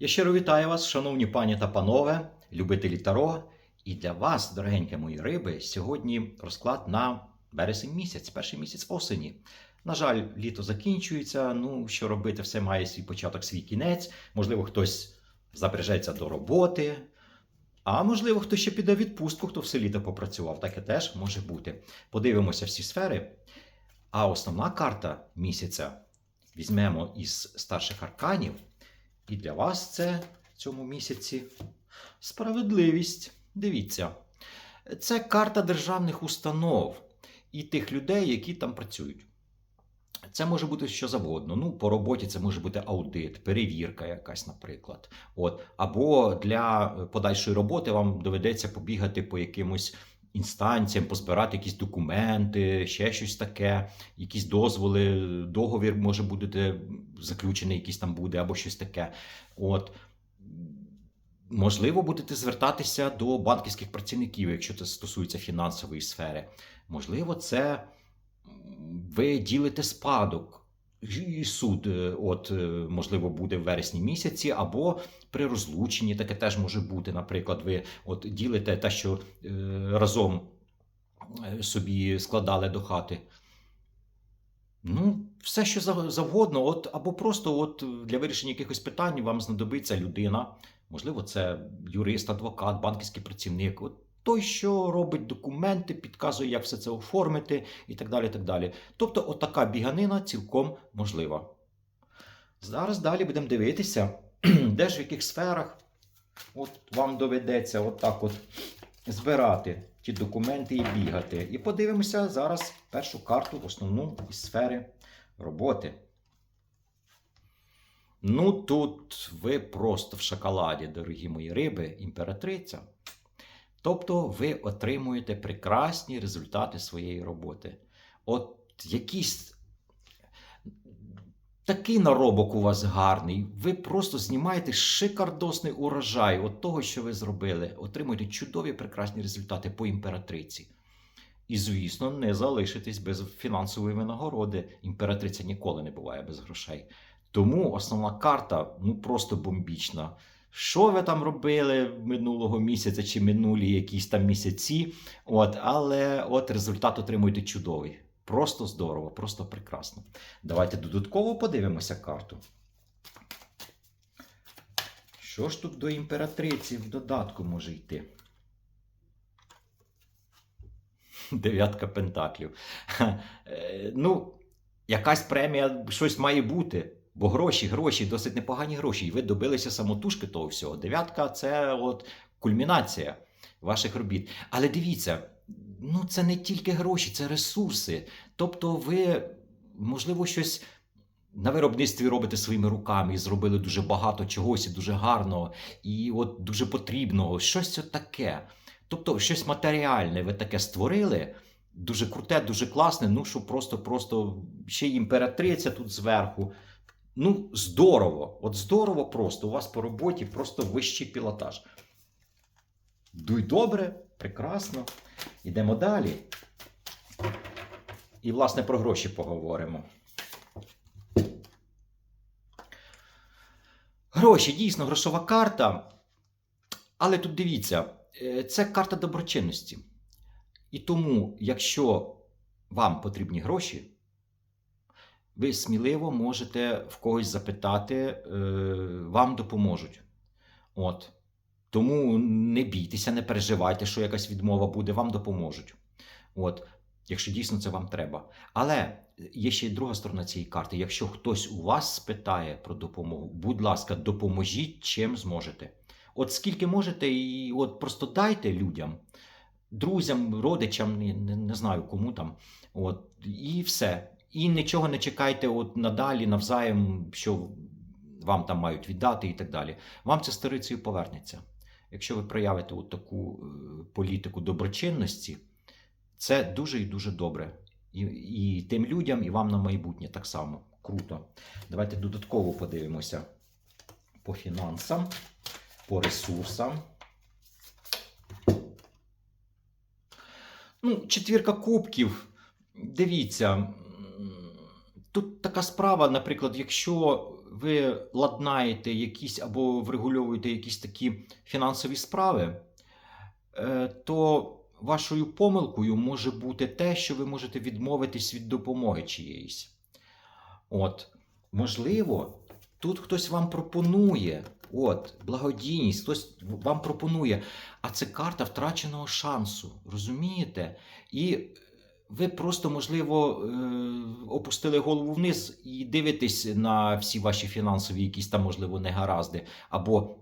Я щиро вітаю вас, шановні пані та панове, любителі Таро. І для вас, дорогенькі мої риби, сьогодні розклад на вересень місяць, перший місяць осені. На жаль, літо закінчується. Ну, що робити, все має свій початок, свій кінець. Можливо, хтось запряжеться до роботи. А можливо, хтось ще піде в відпустку, хто все літо попрацював. Таке теж може бути. Подивимося всі сфери. А основна карта місяця візьмемо із старших арканів. І для вас це в цьому місяці справедливість. Дивіться, це карта державних установ і тих людей, які там працюють. Це може бути що завгодно. Ну, по роботі це може бути аудит, перевірка якась, наприклад. От. Або для подальшої роботи вам доведеться побігати по якимось інстанціям, позбирати якісь документи, ще щось таке, якісь дозволи, договір може бути заключений, якийсь там буде, або щось таке. От. Можливо, будете звертатися до банківських працівників, якщо це стосується фінансової сфери. Можливо, це ви ділите спадок. І суд, е, от, е, можливо, буде в вересні місяці, або при розлученні таке теж може бути. Наприклад, ви от ділите те, що е, разом собі складали до хати. Ну, все, що завгодно, от, або просто от для вирішення якихось питань вам знадобиться людина. Можливо, це юрист, адвокат, банківський працівник. От той, що робить документи, підказує, як все це оформити і так далі. так далі. Тобто, от така біганина цілком можлива. Зараз далі будемо дивитися, де ж в яких сферах от вам доведеться отак от збирати ті документи і бігати. І подивимося зараз першу карту, основну із сфери роботи. Ну, тут ви просто в шоколаді, дорогі мої риби, імператриця. Тобто ви отримуєте прекрасні результати своєї роботи. От якийсь такий наробок у вас гарний, ви просто знімаєте шикардосний урожай от того, що ви зробили. Отримуєте чудові прекрасні результати по імператриці. І, звісно, не залишитесь без фінансової винагороди. Імператриця ніколи не буває без грошей. Тому основна карта ну просто бомбічна. Що ви там робили минулого місяця чи минулі якісь там місяці? От, але от результат отримуєте чудовий. Просто здорово, просто прекрасно. Давайте додатково подивимося карту. Що ж тут до імператриці в додатку може йти? Дев'ятка пентаклів. Е, Ну, якась премія, щось має бути. Бо гроші, гроші, досить непогані гроші. І ви добилися самотужки того всього. Дев'ятка це от кульмінація ваших робіт. Але дивіться, ну це не тільки гроші, це ресурси. Тобто, ви, можливо, щось на виробництві робите своїми руками і зробили дуже багато чогось і дуже гарного, і от дуже потрібного, щось от таке. Тобто, щось матеріальне ви таке створили. Дуже круте, дуже класне. Ну, що просто, просто ще й імператриця тут зверху. Ну, здорово. От здорово просто. У вас по роботі просто вищий пілотаж. Дуй добре, прекрасно. Йдемо далі. І, власне, про гроші поговоримо. Гроші, дійсно, грошова карта. Але тут дивіться, е, це карта доброчинності. І тому, якщо вам потрібні гроші, ви сміливо можете в когось запитати, е, вам допоможуть. От. Тому не бійтеся, не переживайте, що якась відмова буде, вам допоможуть. От. Якщо дійсно це вам треба. Але є ще й друга сторона цієї карти. Якщо хтось у вас спитає про допомогу, будь ласка, допоможіть чим зможете. От скільки можете, і от просто дайте людям, друзям, родичам, не, не, знаю кому там. От, і все. І нічого не чекайте от надалі, навзаєм, що вам там мають віддати і так далі. Вам це старицею повернеться. Якщо ви проявите от таку е, політику доброчинності, це дуже і дуже добре. І, і тим людям, і вам на майбутнє так само. Круто. Давайте додатково подивимося по фінансам, по ресурсам. Ну, четвірка кубків. Дивіться, тут така справа, наприклад, якщо ви ладнаєте якісь або врегульовуєте якісь такі фінансові справи, е, то вашою помилкою може бути те, що ви можете відмовитись від допомоги чиєїсь. От, можливо, тут хтось вам пропонує, от, благодійність, хтось вам пропонує, а це карта втраченого шансу, розумієте? І ви просто, можливо, е, опустили голову вниз і дивитесь на всі ваші фінансові, якісь там, можливо, негаразди, або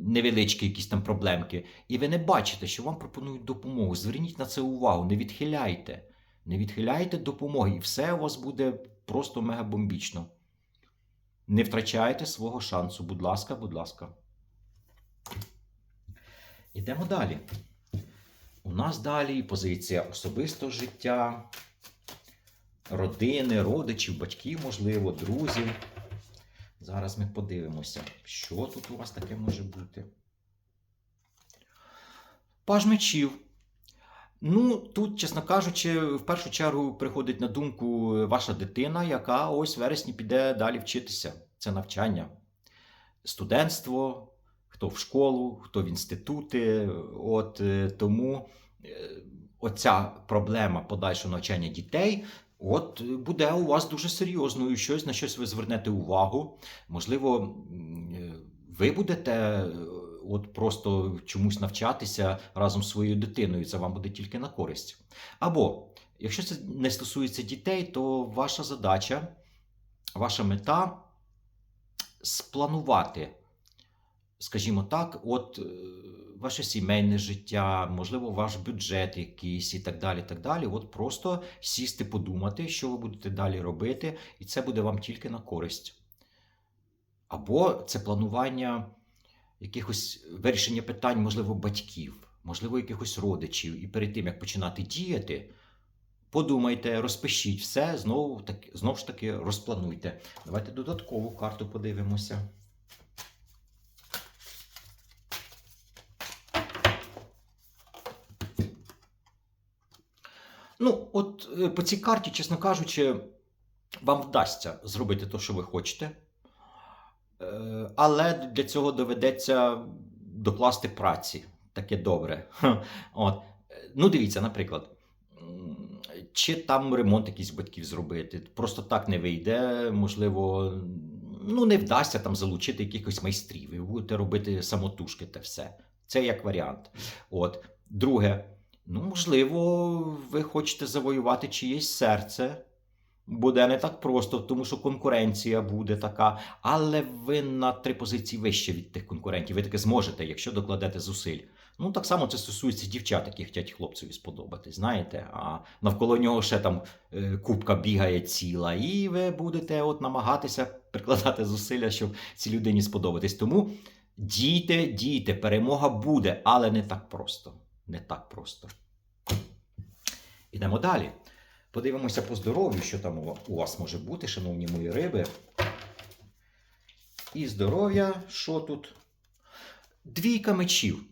невеличкі якісь там проблемки. І ви не бачите, що вам пропонують допомогу. Зверніть на це увагу, не відхиляйте. Не відхиляйте допомоги, і все у вас буде просто мегабомбічно. Не втрачайте свого шансу. Будь ласка, будь ласка. Ідемо далі. У нас далі позиція особистого життя, родини, родичів, батьків, можливо, друзів. Зараз ми подивимося, що тут у вас таке може бути. Паж мечів. Ну, тут, чесно кажучи, в першу чергу приходить на думку ваша дитина, яка ось в вересні піде далі вчитися. Це навчання, студентство, хто в школу, хто в інститути. От е, тому е, оця проблема подальшого навчання дітей. От буде у вас дуже серйозною щось, на щось ви звернете увагу. Можливо, е, ви будете от просто чомусь навчатися разом з своєю дитиною, це вам буде тільки на користь. Або, якщо це не стосується дітей, то ваша задача, ваша мета спланувати, скажімо так, от е, ваше сімейне життя, можливо, ваш бюджет якийсь і так далі. так далі. От просто сісти, подумати, що ви будете далі робити, і це буде вам тільки на користь. Або це планування якихось вирішення питань, можливо, батьків, можливо, якихось родичів. І перед тим, як починати діяти, подумайте, розпишіть все, знову, так, знову ж таки розплануйте. Давайте додаткову карту подивимося. Ну, от е, по цій карті, чесно кажучи, вам вдасться зробити те, що ви хочете. Е, Але для цього доведеться докласти праці. Таке добре. От. Ну, дивіться, наприклад, чи там ремонт якийсь батьків зробити. Просто так не вийде, можливо, ну, не вдасться там залучити якихось майстрів. І будете робити самотужки та все. Це як варіант. От. Друге, ну, можливо, ви хочете завоювати чиєсь серце. Буде не так просто, тому що конкуренція буде така, але ви на три позиції вище від тих конкурентів. Ви таки зможете, якщо докладете зусиль. Ну, так само це стосується дівчат, які хочуть хлопцеві сподобати, знаєте, а навколо нього ще там е, кубка бігає ціла, і ви будете от намагатися прикладати зусилля, щоб цій людині сподобатись. Тому дійте, дійте, перемога буде, але не так просто. Не так просто. Ідемо далі. Подивимося по здоров'ю, що там у- вас може бути, шановні мої риби. І здоров'я, що тут? Двійка мечів.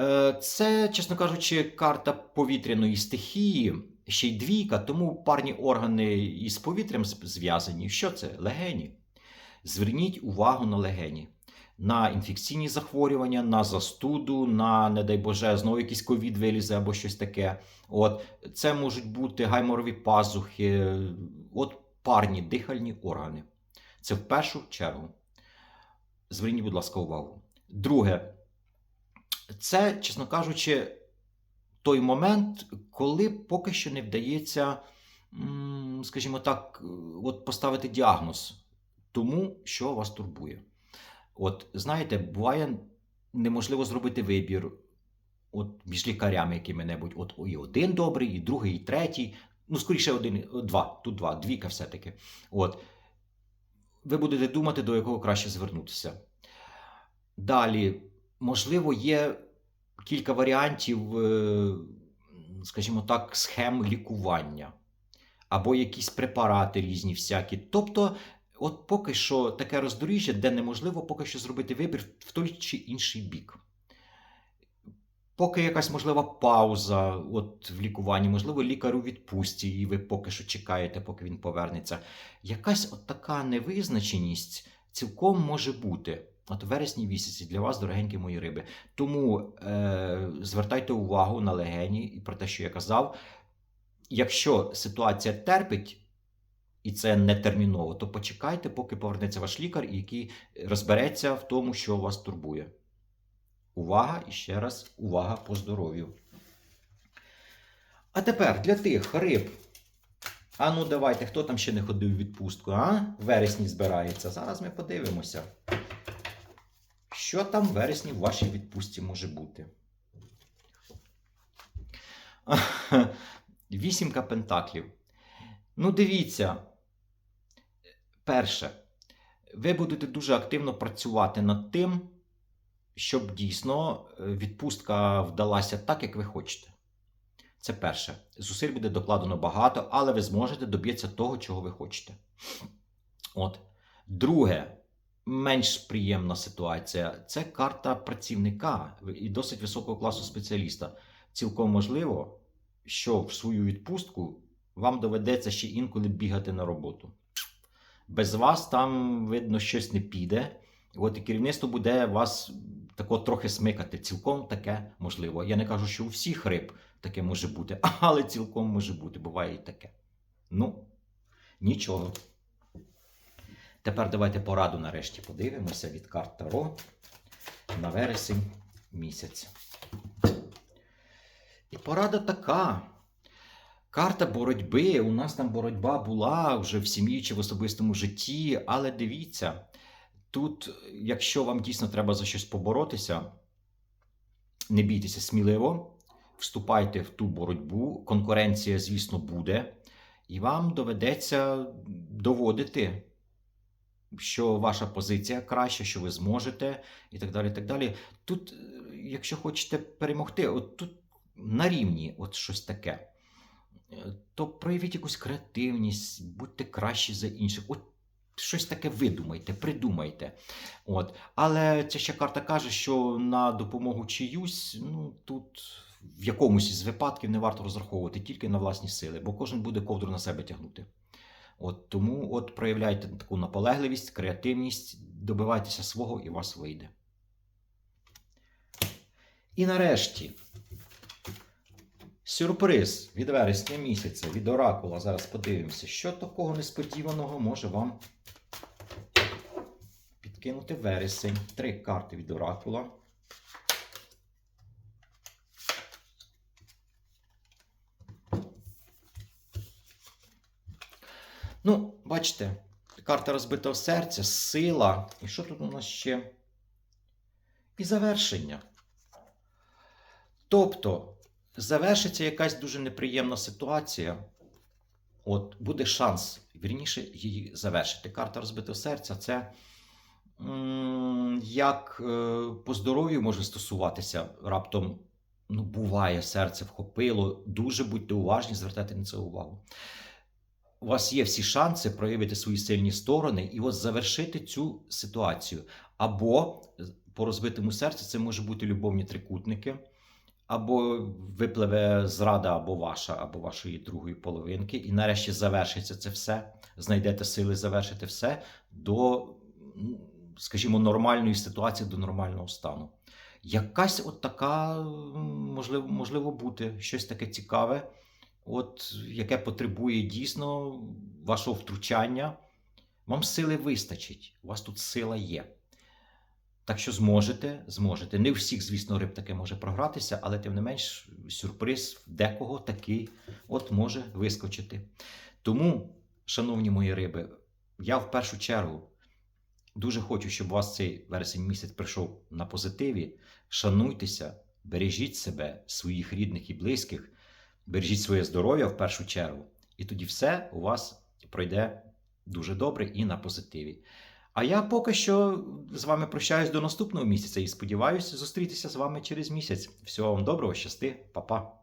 Е, Це, чесно кажучи, карта повітряної стихії, ще й двійка, тому парні органи із повітрям зв'язані. Що це? Легені. Зверніть увагу на легені. На інфекційні захворювання, на застуду, на, не дай Боже, знову якийсь ковід вилізе або щось таке. От це можуть бути гайморові пазухи, от парні дихальні органи. Це в першу чергу. Зверніть, будь ласка, увагу. Друге, це, чесно кажучи, той момент, коли поки що не вдається, скажімо так, от поставити діагноз тому, що вас турбує. От знаєте, буває неможливо зробити вибір от між лікарями якими-небудь. От і один добрий, і другий, і третій. Ну, скоріше, один, два. Тут два, двійка все-таки. От. Ви будете думати, до якого краще звернутися. Далі, можливо, є кілька варіантів, е, скажімо так, схем лікування, або якісь препарати різні всякі. Тобто, от поки що таке роздоріжжя, де неможливо поки що зробити вибір в той чи інший бік. Поки якась можлива пауза от в лікуванні, можливо, лікар у відпустці, і ви поки що чекаєте, поки він повернеться. Якась от така невизначеність цілком може бути. От вересні місяці для вас, дорогенькі мої риби. Тому е, звертайте увагу на легені і про те, що я казав. Якщо ситуація терпить, і це не терміново, то почекайте, поки повернеться ваш лікар, який розбереться в тому, що вас турбує. Увага і ще раз увага по здоров'ю. А тепер для тих риб. А ну давайте, хто там ще не ходив у відпустку, а? В вересні збирається. Зараз ми подивимося. Що там в вересні в вашій відпустці може бути? Вісімка пентаклів. Ну, дивіться. Перше, ви будете дуже активно працювати над тим, щоб дійсно е, відпустка вдалася так, як ви хочете. Це перше. Зусиль буде докладено багато, але ви зможете добитися того, чого ви хочете. От. Друге, менш приємна ситуація це карта працівника і досить високого класу спеціаліста. Цілком можливо, що в свою відпустку вам доведеться ще інколи бігати на роботу. Без вас там, видно, щось не піде. От і керівництво буде вас тако трохи смикати. Цілком таке можливо. Я не кажу, що у всіх риб таке може бути, але цілком може бути, буває і таке. Ну, нічого. Тепер давайте пораду нарешті подивимося від карт Таро на вересень місяць. І порада така. Карта боротьби. У нас там боротьба була вже в сім'ї чи в особистому житті, але дивіться, тут, якщо вам дійсно треба за щось поборотися, не бійтеся сміливо, вступайте в ту боротьбу. Конкуренція, звісно, буде, і вам доведеться доводити, що ваша позиція краща, що ви зможете, і так далі. Так далі. Тут, е, якщо хочете перемогти, от тут на рівні от щось таке. То проявіть якусь креативність, будьте кращі за інших. От щось таке видумайте, придумайте. От. Але ця ще карта каже, що на допомогу чиюсь, ну тут в якомусь із випадків не варто розраховувати тільки на власні сили, бо кожен буде ковдру на себе тягнути. От Тому от проявляйте таку наполегливість, креативність, добивайтеся свого і вас вийде. І нарешті. Сюрприз від вересня місяця, від Оракула. Зараз подивимося, що такого несподіваного може вам підкинути вересень. Три карти від Оракула. Ну, бачите, карта розбитого серця, сила. І що тут у нас ще? І завершення. Тобто завершиться якась дуже неприємна ситуація. От буде шанс, вірніше, її завершити. Карта розбитого серця це як е, по здоров'ю може стосуватися раптом. Ну, буває, серце вхопило. Дуже будьте уважні, звертайте на це увагу. У вас є всі шанси проявити свої сильні сторони і от завершити цю ситуацію. Або по розбитому серцю це може бути любовні трикутники або випливе зрада або ваша, або вашої другої половинки, і нарешті завершиться це все. Знайдете сили завершити все до, ну, скажімо, нормальної ситуації, до нормального стану. Якась от така, можливо, можливо бути, щось таке цікаве, от, яке потребує дійсно вашого втручання. Вам сили вистачить, у вас тут сила є. Так що зможете, зможете. Не у всіх, звісно, риб таке може програтися, але тим не менш, сюрприз декого такий от може вискочити. Тому, шановні мої риби, я в першу чергу дуже хочу, щоб у вас цей вересень місяць прийшов на позитиві. Шануйтеся, бережіть себе, своїх рідних і близьких, бережіть своє здоров'я в першу чергу. І тоді все у вас пройде дуже добре і на позитиві. А я поки що з вами прощаюсь до наступного місяця і сподіваюся зустрітися з вами через місяць. Всього вам доброго, щасти, па-па.